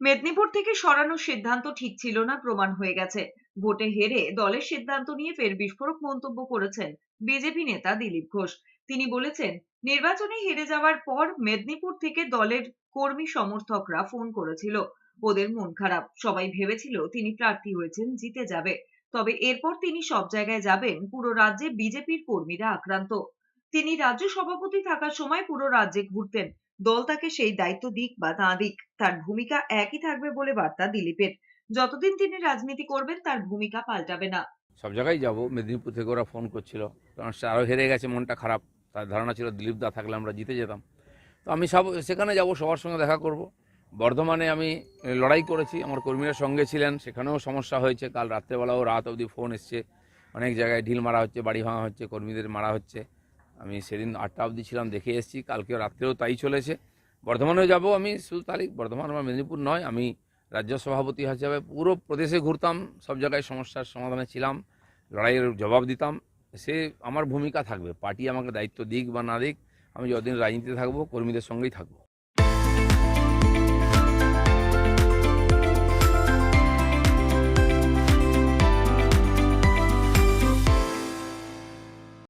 মেদিনীপুর থেকে সরানোর সিদ্ধান্ত ঠিক ছিল না, প্রমাণ হয়ে গেছে। ভোটে হেরে দলের সিদ্ধান্ত নিয়ে ফের বিস্ফোরক মন্তব্য করেছেন বিজেপি নেতা দিলীপ ঘোষ। তিনি বলেছেন, নির্বাচনে হেরে যাওয়ার পর মেদিনীপুর থেকে দলের কর্মী সমর্থকরা ফোন করেছিল। ওদের মন খারাপ। সবাই ভেবেছিল তিনি প্রার্থী হয়েছেন, জিতে যাবে। তবে এরপর তিনি সব জায়গায় যাবেন, পুরো রাজ্যে বিজেপির কর্মীরা আক্রান্ত। তিনি রাজ্য সভাপতি থাকার সময় পুরো রাজ্যে ঘুরতেন। দল তাকে সেই দায়িত্ব দিক বা না দিক, তার ভূমিকা একই থাকবে বলে বার্তা দিলীপের। যতদিন তিনি রাজনীতি করবেন, তার ভূমিকা পাল্টাবে না। সব জায়গায় যাব, মেদিনীপুর থেকে ওরা ফোন করছিল। কারণ আরও হেরে গেছে, মনটা খারাপ। তার ধারণা ছিল দিলীপ দা থাকলে আমরা জিতে যেতাম। তো আমি সব, সেখানে যাব, সবার সঙ্গে দেখা করব। বর্ধমানে আমি লড়াই করেছি, আমার কর্মীরা সঙ্গে ছিলেন, সেখানেও সমস্যা হয়েছে। কাল রাত্রেবেলাও রাত অবধি ফোন এসছে। অনেক জায়গায় ঢিল মারা হচ্ছে, বাড়ি ভাঙা হচ্ছে, কর্মীদের মারা হচ্ছে। আমি সেদিন আটটা অবধি ছিলাম, দেখে এসেছি কালকে রাত্রেও তাই চলেছে। বর্ধমানেও যাব আমি, শুধু তারিখ বর্ধমান বা মেদিনীপুর নয়, আমি রাজ্য সভাপতি হিসাবে পুরো প্রদেশে ঘুরতাম, সব জায়গায় সমস্যার সমাধানে ছিলাম, লড়াইয়ের জবাব দিতাম। সে আমার ভূমিকা থাকবে, পার্টি আমাকে দায়িত্ব দিক বা না দিক, আমি যতদিন রাজনীতিতে থাকব, কর্মীদের সঙ্গেই থাকব।